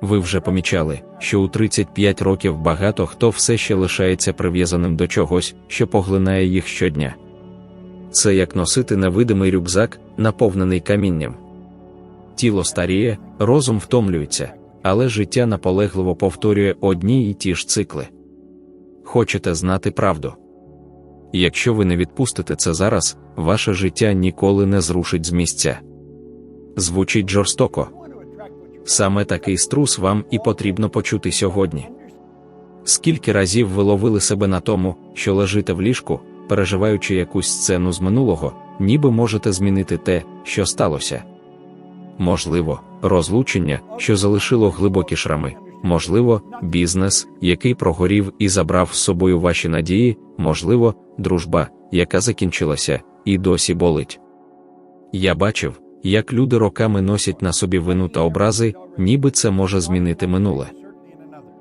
Ви вже помічали, що у 35 років багато хто все ще лишається прив'язаним до чогось, що поглинає їх щодня. Це як носити невидимий рюкзак, наповнений камінням. Тіло старіє, розум втомлюється, але життя наполегливо повторює одні й ті ж цикли. Хочете знати правду? Якщо ви не відпустите це зараз, ваше життя ніколи не зрушить з місця. Звучить жорстоко. Саме такий струс вам і потрібно почути сьогодні. Скільки разів ви ловили себе на тому, що лежите в ліжку, переживаючи якусь сцену з минулого, ніби можете змінити те, що сталося. Можливо, розлучення, що залишило глибокі шрами, можливо, бізнес, який прогорів і забрав з собою ваші надії, можливо, дружба, яка закінчилася, і досі болить. Я бачив, як люди роками носять на собі вину та образи, ніби це може змінити минуле.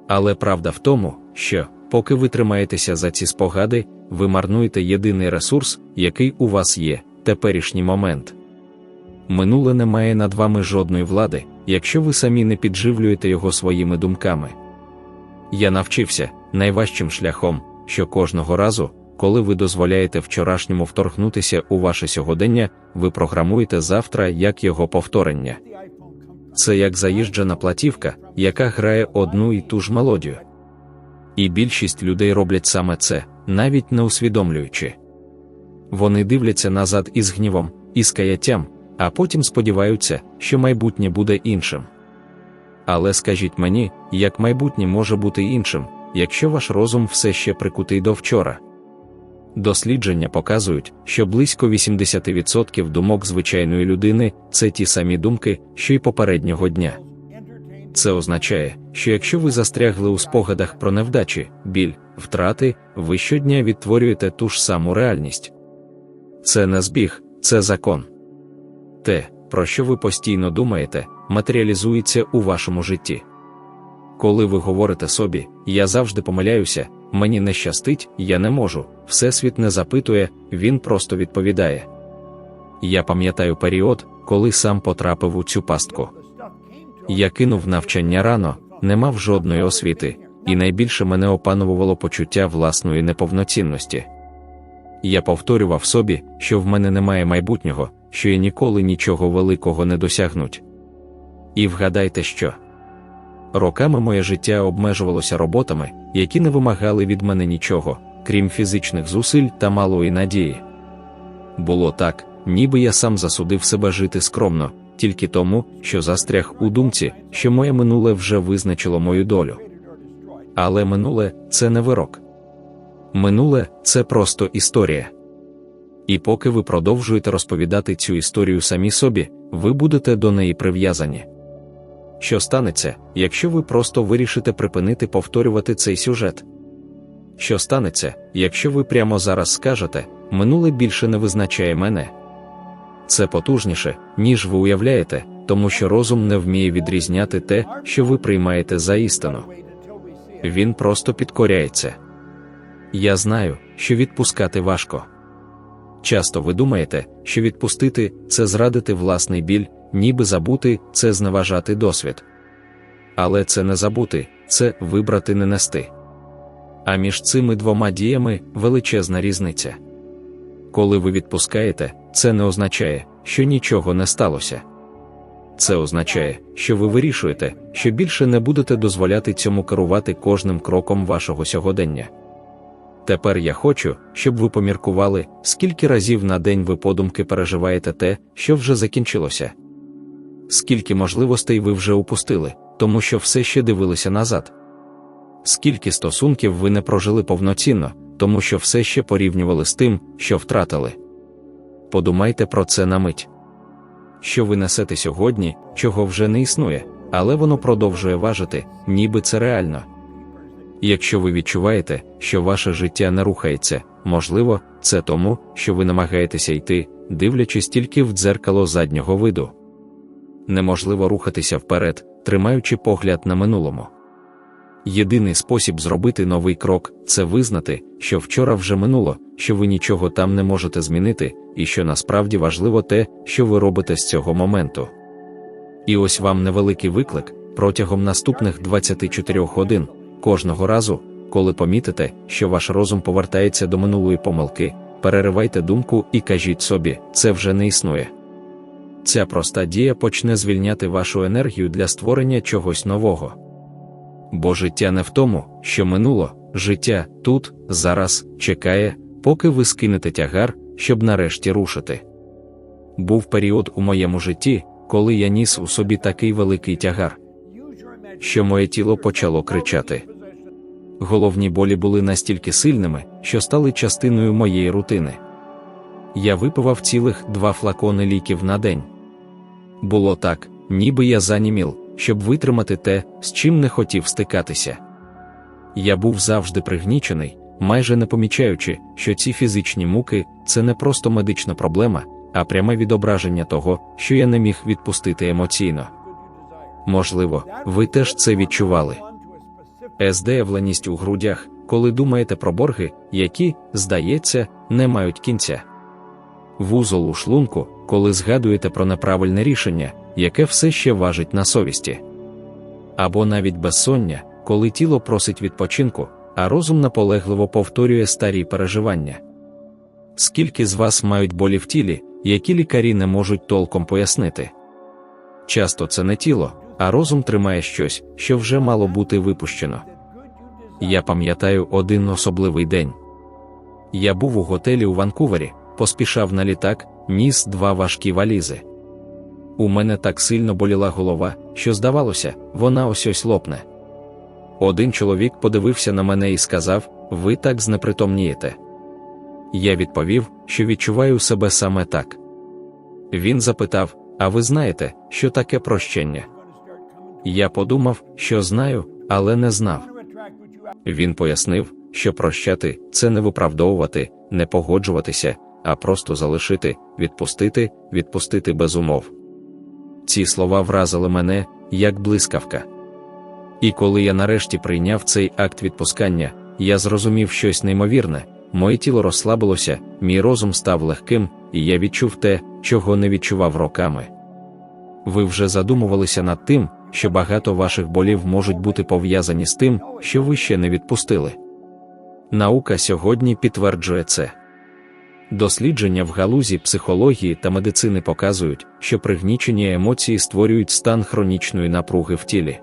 Але правда в тому, що, поки ви тримаєтеся за ці спогади, ви марнуєте єдиний ресурс, який у вас є теперішній момент. Минуле не має над вами жодної влади, якщо ви самі не підживлюєте його своїми думками. Я навчився найважчим шляхом, що кожного разу, коли ви дозволяєте вчорашньому вторгнутися у ваше сьогодення, ви програмуєте завтра як його повторення. Це як заїжджена платівка, яка грає одну і ту ж мелодію. І більшість людей роблять саме це, навіть не усвідомлюючи. Вони дивляться назад із гнівом, із каяттям, а потім сподіваються, що майбутнє буде іншим. Але скажіть мені, як майбутнє може бути іншим, якщо ваш розум все ще прикутий до вчора? Дослідження показують, що близько 80% думок звичайної людини це ті самі думки, що й попереднього дня. Це означає, що якщо ви застрягли у спогадах про невдачі, біль, втрати, ви щодня відтворюєте ту ж саму реальність. Це не збіг, це закон. Те, про що ви постійно думаєте, матеріалізується у вашому житті. Коли ви говорите собі, я завжди помиляюся, мені не щастить, я не можу, Всесвіт не запитує, він просто відповідає. Я пам'ятаю період, коли сам потрапив у цю пастку. Я кинув навчання рано, не мав жодної освіти, і найбільше мене опанувало почуття власної неповноцінності. Я повторював собі, що в мене немає майбутнього, що я ніколи нічого великого не досягнуть. І вгадайте, що роками моє життя обмежувалося роботами, які не вимагали від мене нічого, крім фізичних зусиль та малої надії. Було так, ніби я сам засудив себе жити скромно, тільки тому, що застряг у думці, що моє минуле вже визначило мою долю. Але минуле це не вирок. Минуле це просто історія. І поки ви продовжуєте розповідати цю історію самі собі, ви будете до неї прив'язані. Що станеться, якщо ви просто вирішите припинити повторювати цей сюжет? Що станеться, якщо ви прямо зараз скажете, минуле більше не визначає мене? Це потужніше, ніж ви уявляєте, тому що розум не вміє відрізняти те, що ви приймаєте за істину. Він просто підкоряється. Я знаю, що відпускати важко. Часто ви думаєте, що відпустити це зрадити власний біль, ніби забути це зневажати досвід. Але це не забути, це вибрати не нести. А між цими двома діями величезна різниця. Коли ви відпускаєте, це не означає, що нічого не сталося. Це означає, що ви вирішуєте, що більше не будете дозволяти цьому керувати кожним кроком вашого сьогодення. Тепер я хочу, щоб ви поміркували, скільки разів на день ви подумки переживаєте те, що вже закінчилося. Скільки можливостей ви вже упустили, тому що все ще дивилися назад. Скільки стосунків ви не прожили повноцінно, тому що все ще порівнювали з тим, що втратили. Подумайте про це на мить. Що ви несете сьогодні, чого вже не існує, але воно продовжує важити, ніби це реально. Якщо ви відчуваєте, що ваше життя не рухається, можливо, це тому, що ви намагаєтеся йти, дивлячись тільки в дзеркало заднього виду. Неможливо рухатися вперед, тримаючи погляд на минулому. Єдиний спосіб зробити новий крок це визнати, що вчора вже минуло, що ви нічого там не можете змінити, і що насправді важливо те, що ви робите з цього моменту. І ось вам невеликий виклик протягом наступних 24 годин, кожного разу, коли помітите, що ваш розум повертається до минулої помилки, переривайте думку і кажіть собі, це вже не існує. Ця проста дія почне звільняти вашу енергію для створення чогось нового. Бо життя не в тому, що минуло, життя тут, зараз, чекає, поки ви скинете тягар, щоб нарешті рушити. Був період у моєму житті, коли я ніс у собі такий великий тягар, що моє тіло почало кричати. Головні болі були настільки сильними, що стали частиною моєї рутини. Я випивав цілих два флакони ліків на день. Було так, ніби я заніміл, щоб витримати те, з чим не хотів стикатися. Я був завжди пригнічений, майже не помічаючи, що ці фізичні муки це не просто медична проблема, а пряме відображення того, що я не міг відпустити емоційно. Можливо, ви теж це відчували. Здеявленість у грудях, коли думаєте про борги, які, здається, не мають кінця. Вузол у шлунку, коли згадуєте про неправильне рішення, яке все ще важить на совісті. Або навіть безсоння, коли тіло просить відпочинку, а розум наполегливо повторює старі переживання. Скільки з вас мають болі в тілі, які лікарі не можуть толком пояснити? Часто це не тіло, а розум тримає щось, що вже мало бути випущено. Я пам'ятаю один особливий день. Я був у готелі у Ванкувері, поспішав на літак, ніс два важкі валізи. У мене так сильно боліла голова, що, здавалося, вона ось ось лопне. Один чоловік подивився на мене і сказав: Ви так знепритомнієте. Я відповів, що відчуваю себе саме так. Він запитав: А ви знаєте, що таке прощення? Я подумав, що знаю, але не знав. Він пояснив, що прощати це не виправдовувати, не погоджуватися, а просто залишити, відпустити, відпустити без умов. Ці слова вразили мене, як блискавка. І коли я нарешті прийняв цей акт відпускання, я зрозумів щось неймовірне, моє тіло розслабилося, мій розум став легким, і я відчув те, чого не відчував роками. Ви вже задумувалися над тим, що багато ваших болів можуть бути пов'язані з тим, що ви ще не відпустили. Наука сьогодні підтверджує це. Дослідження в галузі психології та медицини показують, що пригнічені емоції створюють стан хронічної напруги в тілі.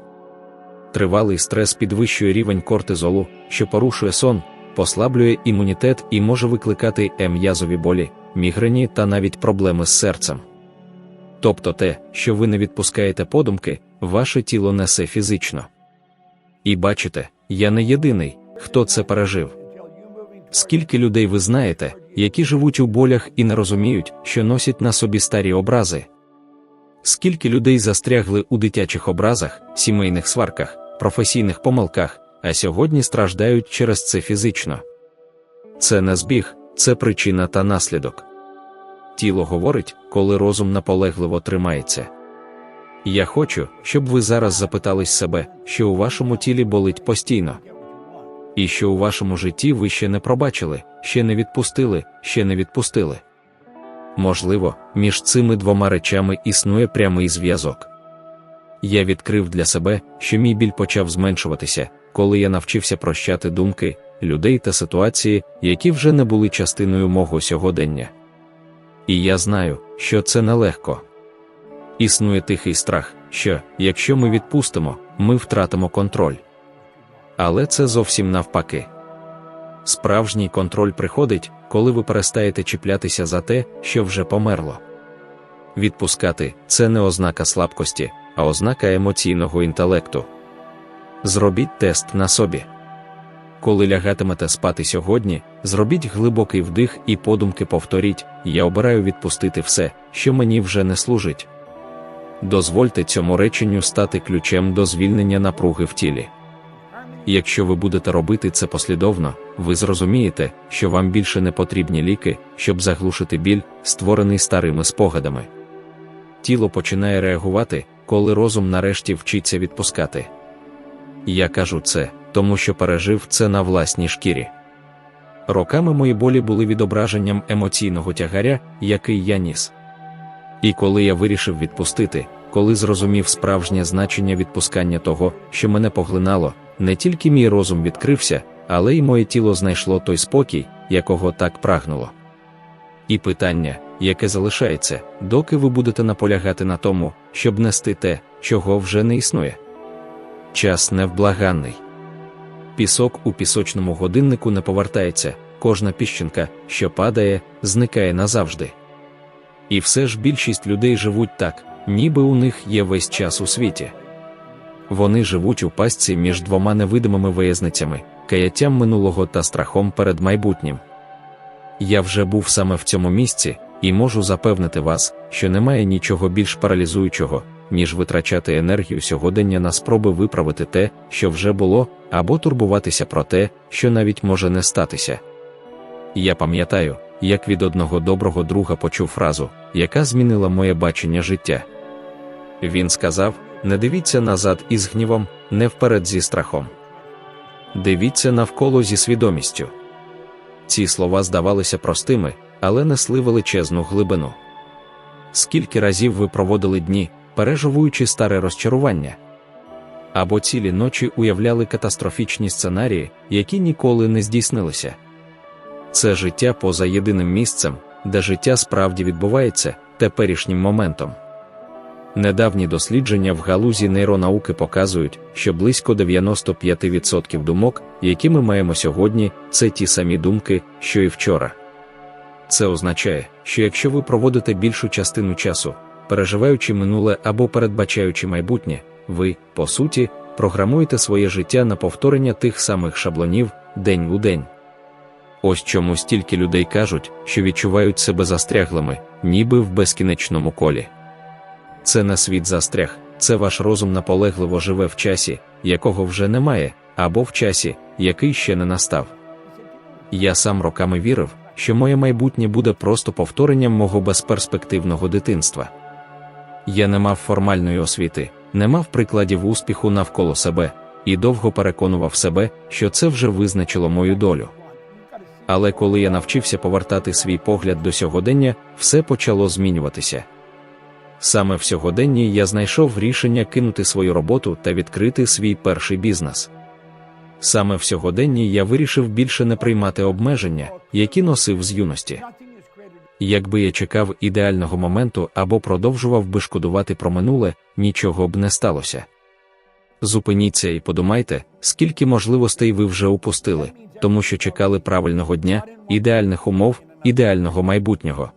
Тривалий стрес підвищує рівень кортизолу, що порушує сон, послаблює імунітет і може викликати ем'язові болі, мігрені та навіть проблеми з серцем. Тобто те, що ви не відпускаєте подумки, ваше тіло несе фізично. І бачите, я не єдиний, хто це пережив. Скільки людей ви знаєте, які живуть у болях і не розуміють, що носять на собі старі образи? Скільки людей застрягли у дитячих образах, сімейних сварках, професійних помилках, а сьогодні страждають через це фізично? Це не збіг, це причина та наслідок. Тіло говорить, коли розум наполегливо тримається. Я хочу, щоб ви зараз запитались себе, що у вашому тілі болить постійно. І що у вашому житті ви ще не пробачили, ще не відпустили, ще не відпустили. Можливо, між цими двома речами існує прямий зв'язок. Я відкрив для себе, що мій біль почав зменшуватися, коли я навчився прощати думки, людей та ситуації, які вже не були частиною мого сьогодення. І я знаю, що це нелегко. Існує тихий страх, що, якщо ми відпустимо, ми втратимо контроль. Але це зовсім навпаки. Справжній контроль приходить, коли ви перестаєте чіплятися за те, що вже померло. Відпускати це не ознака слабкості, а ознака емоційного інтелекту. Зробіть тест на собі. Коли лягатимете спати сьогодні, зробіть глибокий вдих і подумки повторіть: я обираю відпустити все, що мені вже не служить. Дозвольте цьому реченню стати ключем до звільнення напруги в тілі. Якщо ви будете робити це послідовно, ви зрозумієте, що вам більше не потрібні ліки, щоб заглушити біль, створений старими спогадами. Тіло починає реагувати, коли розум нарешті вчиться відпускати. Я кажу це, тому що пережив це на власній шкірі. Роками мої болі були відображенням емоційного тягаря, який я ніс. І коли я вирішив відпустити, коли зрозумів справжнє значення відпускання того, що мене поглинало, не тільки мій розум відкрився, але й моє тіло знайшло той спокій, якого так прагнуло. І питання, яке залишається, доки ви будете наполягати на тому, щоб нести те, чого вже не існує. Час невблаганний. Пісок у пісочному годиннику не повертається, кожна піщинка, що падає, зникає назавжди. І все ж більшість людей живуть так, ніби у них є весь час у світі. Вони живуть у пастці між двома невидимими виязницями, каяттям минулого та страхом перед майбутнім. Я вже був саме в цьому місці, і можу запевнити вас, що немає нічого більш паралізуючого, ніж витрачати енергію сьогодення на спроби виправити те, що вже було, або турбуватися про те, що навіть може не статися. Я пам'ятаю, як від одного доброго друга почув фразу, яка змінила моє бачення життя. Він сказав: не дивіться назад із гнівом, не вперед зі страхом. Дивіться навколо зі свідомістю. Ці слова здавалися простими, але несли величезну глибину. Скільки разів ви проводили дні, переживуючи старе розчарування? Або цілі ночі уявляли катастрофічні сценарії, які ніколи не здійснилися. Це життя поза єдиним місцем, де життя справді відбувається теперішнім моментом. Недавні дослідження в галузі нейронауки показують, що близько 95% думок, які ми маємо сьогодні, це ті самі думки, що і вчора. Це означає, що якщо ви проводите більшу частину часу, переживаючи минуле або передбачаючи майбутнє, ви, по суті, програмуєте своє життя на повторення тих самих шаблонів день у день. Ось чому стільки людей кажуть, що відчувають себе застряглими, ніби в безкінечному колі. Це не світ застряг, це ваш розум наполегливо живе в часі, якого вже немає, або в часі, який ще не настав. Я сам роками вірив, що моє майбутнє буде просто повторенням мого безперспективного дитинства. Я не мав формальної освіти, не мав прикладів успіху навколо себе, і довго переконував себе, що це вже визначило мою долю. Але коли я навчився повертати свій погляд до сьогодення, все почало змінюватися. Саме в сьогоденні я знайшов рішення кинути свою роботу та відкрити свій перший бізнес. Саме в сьогоденні я вирішив більше не приймати обмеження, які носив з юності. Якби я чекав ідеального моменту або продовжував би шкодувати про минуле, нічого б не сталося. Зупиніться і подумайте, скільки можливостей ви вже упустили, тому що чекали правильного дня, ідеальних умов, ідеального майбутнього.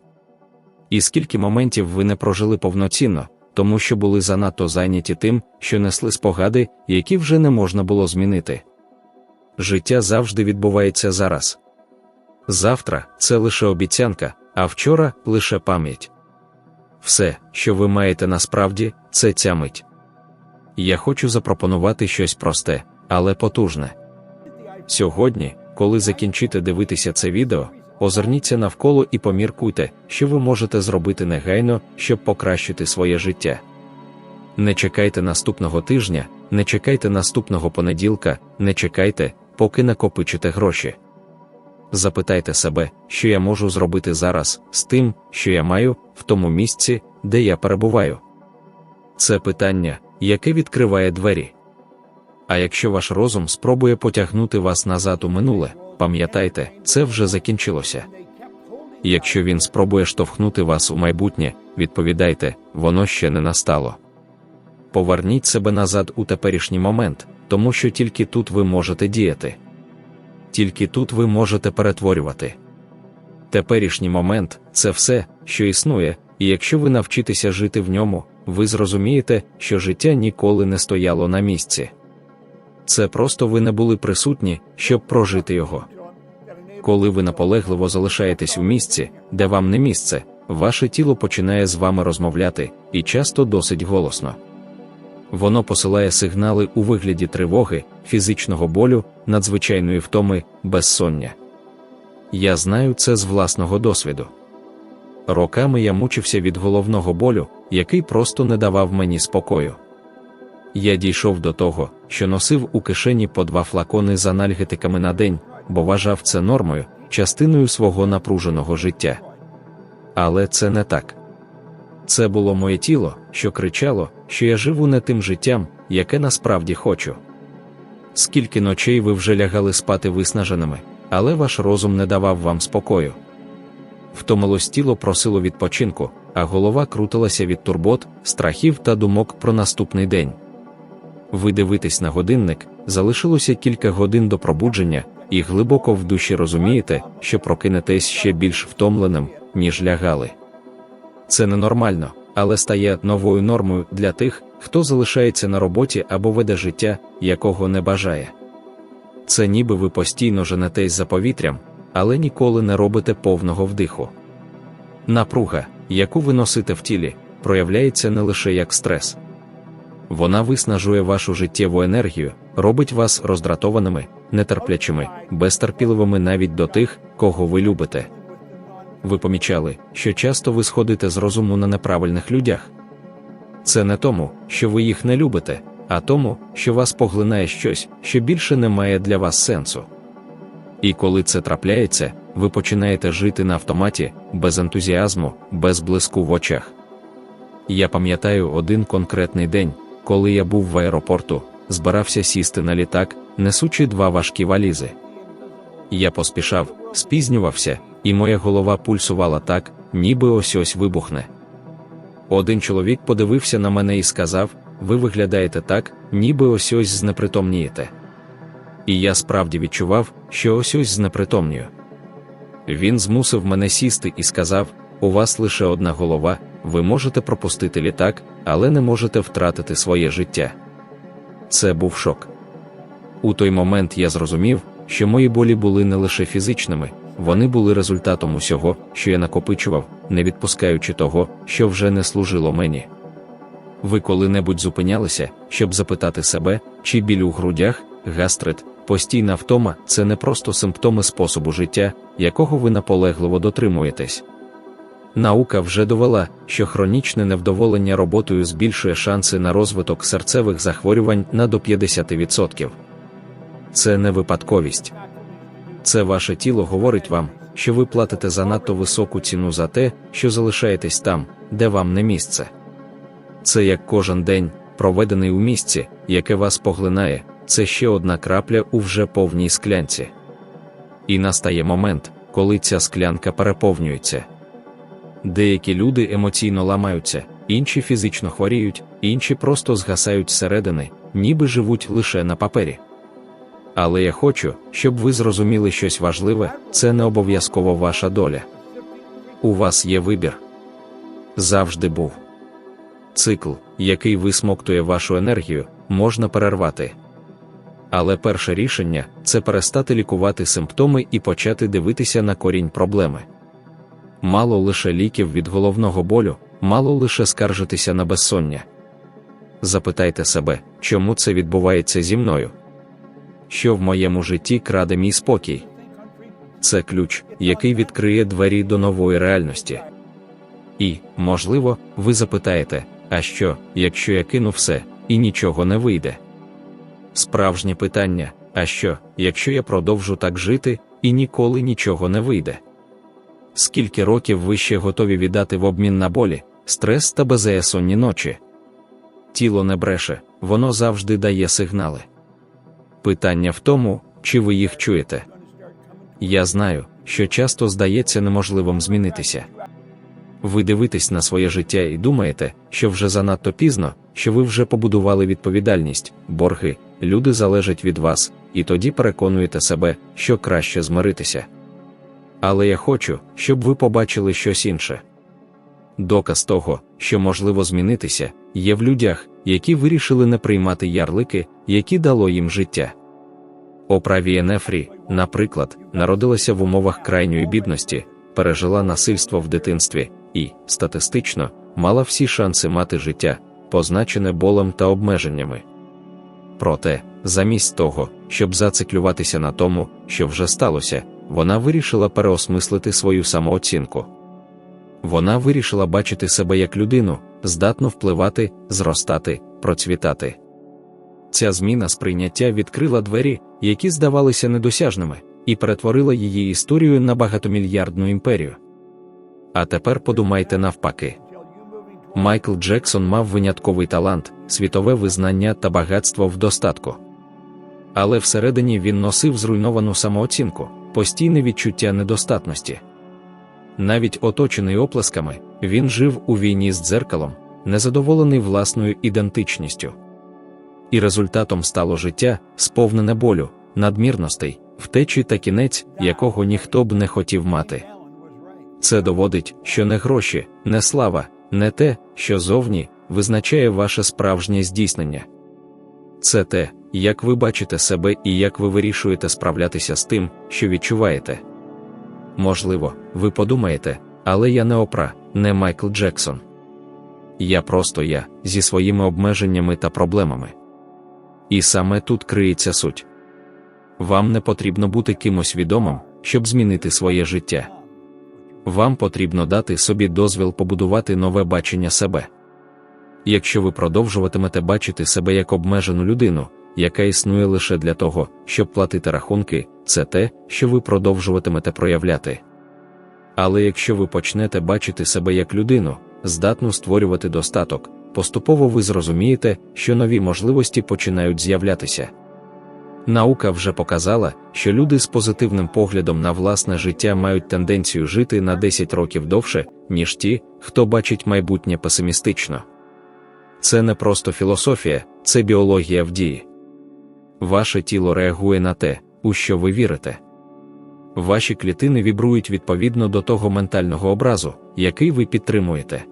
І скільки моментів ви не прожили повноцінно, тому що були занадто зайняті тим, що несли спогади, які вже не можна було змінити. Життя завжди відбувається зараз. Завтра це лише обіцянка, а вчора лише пам'ять. Все, що ви маєте насправді, це ця мить. Я хочу запропонувати щось просте, але потужне. Сьогодні, коли закінчите дивитися це відео, озирніться навколо і поміркуйте, що ви можете зробити негайно, щоб покращити своє життя. Не чекайте наступного тижня, не чекайте наступного понеділка, не чекайте, поки накопичите гроші. Запитайте себе, що я можу зробити зараз з тим, що я маю, в тому місці, де я перебуваю. Це питання, яке відкриває двері. А якщо ваш розум спробує потягнути вас назад у минуле, пам'ятайте, це вже закінчилося. Якщо він спробує штовхнути вас у майбутнє, відповідайте, воно ще не настало. Поверніть себе назад у теперішній момент, тому що тільки тут ви можете діяти. Тільки тут ви можете перетворювати. Теперішній момент це все, що існує, і якщо ви навчитеся жити в ньому, ви зрозумієте, що життя ніколи не стояло на місці. Це просто ви не були присутні, щоб прожити його. Коли ви наполегливо залишаєтесь у місці, де вам не місце, ваше тіло починає з вами розмовляти, і часто досить голосно. Воно посилає сигнали у вигляді тривоги, фізичного болю, надзвичайної втоми, безсоння. Я знаю це з власного досвіду. Роками я мучився від головного болю, який просто не давав мені спокою. Я дійшов до того, що носив у кишені по два флакони з анальгетиками на день, бо вважав це нормою, частиною свого напруженого життя. Але це не так. Це було моє тіло, що кричало, що я живу не тим життям, яке насправді хочу. Скільки ночей ви вже лягали спати виснаженими, але ваш розум не давав вам спокою. Втомилось тіло просило відпочинку, а голова крутилася від турбот, страхів та думок про наступний день. Ви дивитесь на годинник, залишилося кілька годин до пробудження, і глибоко в душі розумієте, що прокинетесь ще більш втомленим, ніж лягали. Це ненормально, але стає новою нормою для тих, хто залишається на роботі або веде життя, якого не бажає. Це ніби ви постійно женетесь за повітрям, але ніколи не робите повного вдиху. Напруга, яку ви носите в тілі, проявляється не лише як стрес. Вона виснажує вашу життєву енергію, робить вас роздратованими, нетерплячими, безтерпіливими навіть до тих, кого ви любите. Ви помічали, що часто ви сходите з розуму на неправильних людях. Це не тому, що ви їх не любите, а тому, що вас поглинає щось, що більше не має для вас сенсу. І коли це трапляється, ви починаєте жити на автоматі, без ентузіазму, без блиску в очах. Я пам'ятаю один конкретний день, коли я був в аеропорту, збирався сісти на літак, несучи два важкі валізи. Я поспішав, спізнювався, і моя голова пульсувала так, ніби ось ось вибухне. Один чоловік подивився на мене і сказав: Ви виглядаєте так, ніби ось ось знепритомнієте. І я справді відчував, що ось ось знепритомнюю. Він змусив мене сісти і сказав: У вас лише одна голова, ви можете пропустити літак, але не можете втратити своє життя. Це був шок. У той момент я зрозумів, що мої болі були не лише фізичними, вони були результатом усього, що я накопичував, не відпускаючи того, що вже не служило мені. Ви коли-небудь зупинялися, щоб запитати себе, чи біль у грудях, гастрит, постійна втома це не просто симптоми способу життя, якого ви наполегливо дотримуєтесь. Наука вже довела, що хронічне невдоволення роботою збільшує шанси на розвиток серцевих захворювань на до 50%. Це не випадковість. Це ваше тіло говорить вам, що ви платите занадто високу ціну за те, що залишаєтесь там, де вам не місце. Це як кожен день, проведений у місці, яке вас поглинає, це ще одна крапля у вже повній склянці. І настає момент, коли ця склянка переповнюється. Деякі люди емоційно ламаються, інші фізично хворіють, інші просто згасають зсередини, ніби живуть лише на папері. Але я хочу, щоб ви зрозуміли щось важливе, це не обов'язково ваша доля. У вас є вибір. Завжди був. Цикл, який висмоктує вашу енергію, можна перервати. Але перше рішення це перестати лікувати симптоми і почати дивитися на корінь проблеми. Мало лише ліків від головного болю, мало лише скаржитися на безсоння. Запитайте себе, чому це відбувається зі мною що в моєму житті краде мій спокій. Це ключ, який відкриє двері до нової реальності. І, можливо, ви запитаєте, а що, якщо я кину все, і нічого не вийде? Справжнє питання: а що, якщо я продовжу так жити, і ніколи нічого не вийде? Скільки років ви ще готові віддати в обмін на болі, стрес та безеясонні ночі? Тіло не бреше, воно завжди дає сигнали. Питання в тому, чи ви їх чуєте. Я знаю, що часто здається неможливим змінитися. Ви дивитесь на своє життя і думаєте, що вже занадто пізно, що ви вже побудували відповідальність, борги, люди залежать від вас, і тоді переконуєте себе, що краще змиритися. Але я хочу, щоб ви побачили щось інше. Доказ того, що можливо змінитися, є в людях, які вирішили не приймати ярлики, які дало їм життя. Оправія Нефрі, наприклад, народилася в умовах крайньої бідності, пережила насильство в дитинстві і, статистично, мала всі шанси мати життя, позначене болем та обмеженнями. Проте, замість того, щоб зациклюватися на тому, що вже сталося, вона вирішила переосмислити свою самооцінку. Вона вирішила бачити себе як людину, здатну впливати, зростати, процвітати. Ця зміна сприйняття відкрила двері, які здавалися недосяжними, і перетворила її історію на багатомільярдну імперію. А тепер подумайте навпаки. Майкл Джексон мав винятковий талант, світове визнання та багатство в достатку. Але всередині він носив зруйновану самооцінку, постійне відчуття недостатності. Навіть оточений оплесками, він жив у війні з дзеркалом, незадоволений власною ідентичністю. І результатом стало життя, сповнене болю, надмірностей, втечі та кінець, якого ніхто б не хотів мати. Це доводить, що не гроші, не слава, не те, що зовні визначає ваше справжнє здійснення. Це те, як ви бачите себе і як ви вирішуєте справлятися з тим, що відчуваєте. Можливо, ви подумаєте, але я не опра, не Майкл Джексон. Я просто я зі своїми обмеженнями та проблемами. І саме тут криється суть. Вам не потрібно бути кимось відомим, щоб змінити своє життя. Вам потрібно дати собі дозвіл побудувати нове бачення себе. Якщо ви продовжуватимете бачити себе як обмежену людину, яка існує лише для того, щоб платити рахунки, це те, що ви продовжуватимете проявляти. Але якщо ви почнете бачити себе як людину, здатну створювати достаток, поступово ви зрозумієте, що нові можливості починають з'являтися. Наука вже показала, що люди з позитивним поглядом на власне життя мають тенденцію жити на 10 років довше, ніж ті, хто бачить майбутнє песимістично. Це не просто філософія, це біологія в дії. Ваше тіло реагує на те, у що ви вірите. Ваші клітини вібрують відповідно до того ментального образу, який ви підтримуєте.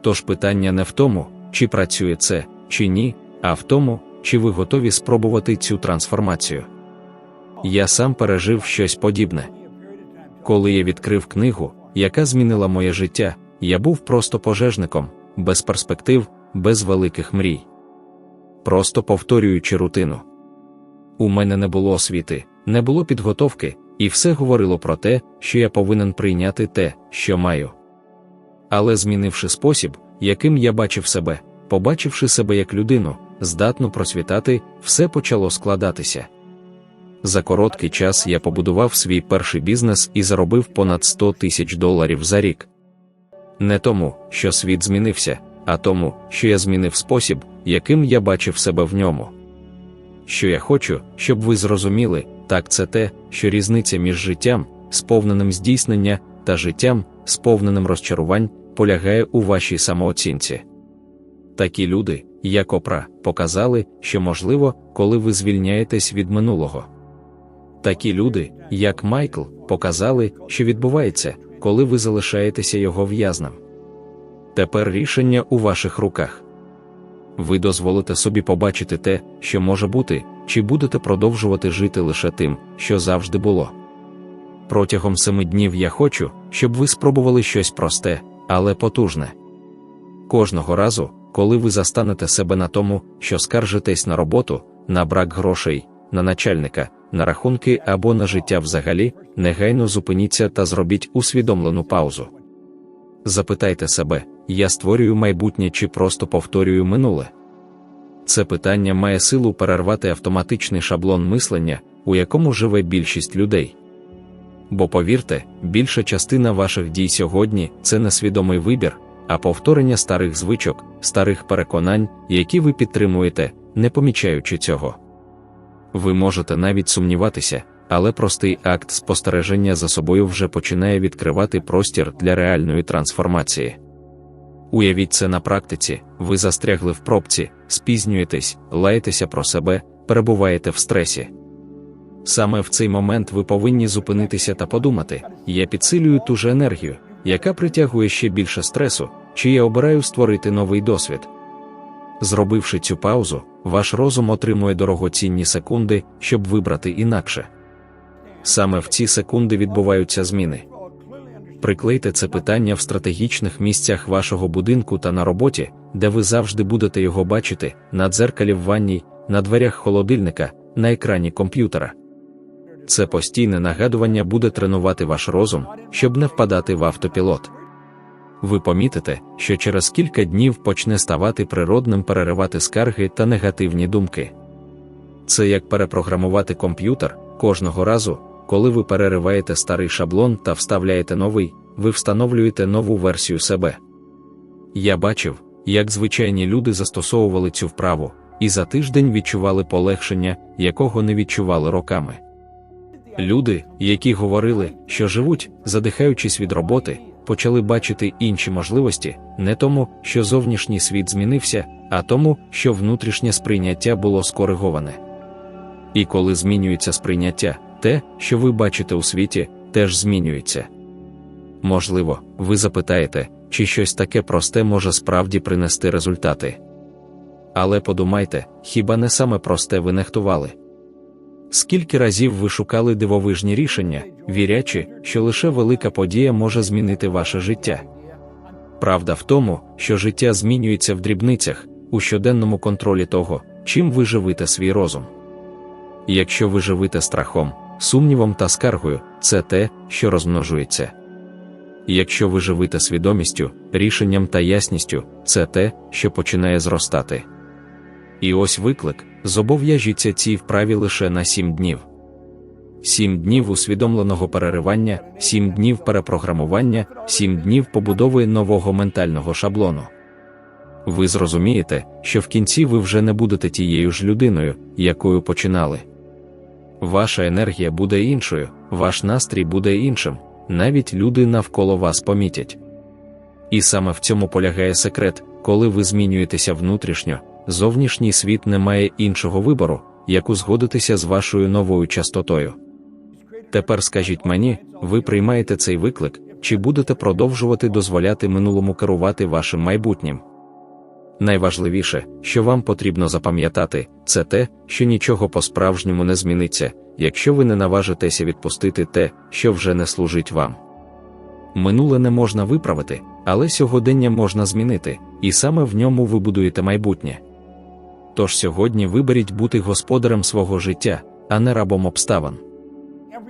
Тож питання не в тому, чи працює це, чи ні, а в тому, чи ви готові спробувати цю трансформацію. Я сам пережив щось подібне. Коли я відкрив книгу, яка змінила моє життя, я був просто пожежником, без перспектив, без великих мрій. Просто повторюючи рутину. У мене не було освіти, не було підготовки, і все говорило про те, що я повинен прийняти те, що маю. Але змінивши спосіб, яким я бачив себе, побачивши себе як людину, здатну просвітати, все почало складатися. За короткий час я побудував свій перший бізнес і заробив понад 100 тисяч доларів за рік. Не тому, що світ змінився, а тому, що я змінив спосіб, яким я бачив себе в ньому. Що я хочу, щоб ви зрозуміли, так це те, що різниця між життям, сповненим здійснення, та життям, сповненим розчарувань, полягає у вашій самооцінці. Такі люди, як Опра, показали, що можливо, коли ви звільняєтесь від минулого. Такі люди, як Майкл, показали, що відбувається, коли ви залишаєтеся його в'язнем. Тепер рішення у ваших руках. Ви дозволите собі побачити те, що може бути, чи будете продовжувати жити лише тим, що завжди було. Протягом семи днів я хочу, щоб ви спробували щось просте, але потужне. Кожного разу, коли ви застанете себе на тому, що скаржитесь на роботу, на брак грошей, на начальника, на рахунки або на життя взагалі, негайно зупиніться та зробіть усвідомлену паузу. Запитайте себе, я створюю майбутнє чи просто повторюю минуле. Це питання має силу перервати автоматичний шаблон мислення, у якому живе більшість людей. Бо повірте, більша частина ваших дій сьогодні це не свідомий вибір, а повторення старих звичок, старих переконань, які ви підтримуєте, не помічаючи цього. Ви можете навіть сумніватися, але простий акт спостереження за собою вже починає відкривати простір для реальної трансформації. Уявіть це на практиці, ви застрягли в пробці, спізнюєтесь, лаєтеся про себе, перебуваєте в стресі. Саме в цей момент ви повинні зупинитися та подумати: я підсилюю ту же енергію, яка притягує ще більше стресу, чи я обираю створити новий досвід. Зробивши цю паузу, ваш розум отримує дорогоцінні секунди, щоб вибрати інакше. Саме в ці секунди відбуваються зміни. Приклейте це питання в стратегічних місцях вашого будинку та на роботі, де ви завжди будете його бачити, на дзеркалі в ванній, на дверях холодильника, на екрані комп'ютера. Це постійне нагадування буде тренувати ваш розум, щоб не впадати в автопілот. Ви помітите, що через кілька днів почне ставати природним переривати скарги та негативні думки. Це як перепрограмувати комп'ютер кожного разу, коли ви перериваєте старий шаблон та вставляєте новий, ви встановлюєте нову версію себе. Я бачив, як звичайні люди застосовували цю вправу, і за тиждень відчували полегшення, якого не відчували роками. Люди, які говорили, що живуть, задихаючись від роботи, почали бачити інші можливості, не тому, що зовнішній світ змінився, а тому, що внутрішнє сприйняття було скориговане. І коли змінюється сприйняття, те, що ви бачите у світі, теж змінюється. Можливо, ви запитаєте, чи щось таке просте може справді принести результати. Але подумайте, хіба не саме просте ви нехтували? Скільки разів ви шукали дивовижні рішення, вірячи, що лише велика подія може змінити ваше життя? Правда в тому, що життя змінюється в дрібницях, у щоденному контролі того, чим ви живите свій розум. Якщо ви живите страхом, сумнівом та скаргою, це те, що розмножується. Якщо ви живите свідомістю, рішенням та ясністю, це те, що починає зростати. І ось виклик зобов'яжіться цій вправі лише на сім днів. Сім днів усвідомленого переривання, сім днів перепрограмування, сім днів побудови нового ментального шаблону. Ви зрозумієте, що в кінці ви вже не будете тією ж людиною, якою починали. Ваша енергія буде іншою, ваш настрій буде іншим, навіть люди навколо вас помітять. І саме в цьому полягає секрет, коли ви змінюєтеся внутрішньо, зовнішній світ не має іншого вибору, як узгодитися з вашою новою частотою. Тепер скажіть мені, ви приймаєте цей виклик, чи будете продовжувати дозволяти минулому керувати вашим майбутнім? Найважливіше, що вам потрібно запам'ятати, це те, що нічого по-справжньому не зміниться, якщо ви не наважитеся відпустити те, що вже не служить вам. Минуле не можна виправити, але сьогодення можна змінити, і саме в ньому ви будуєте майбутнє. Тож сьогодні виберіть бути господарем свого життя, а не рабом обставин.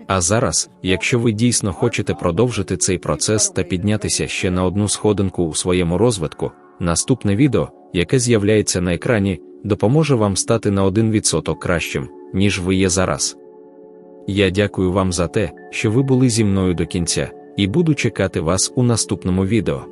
А зараз, якщо ви дійсно хочете продовжити цей процес та піднятися ще на одну сходинку у своєму розвитку, наступне відео, яке з'являється на екрані, допоможе вам стати на 1% кращим, ніж ви є зараз. Я дякую вам за те, що ви були зі мною до кінця, і буду чекати вас у наступному відео.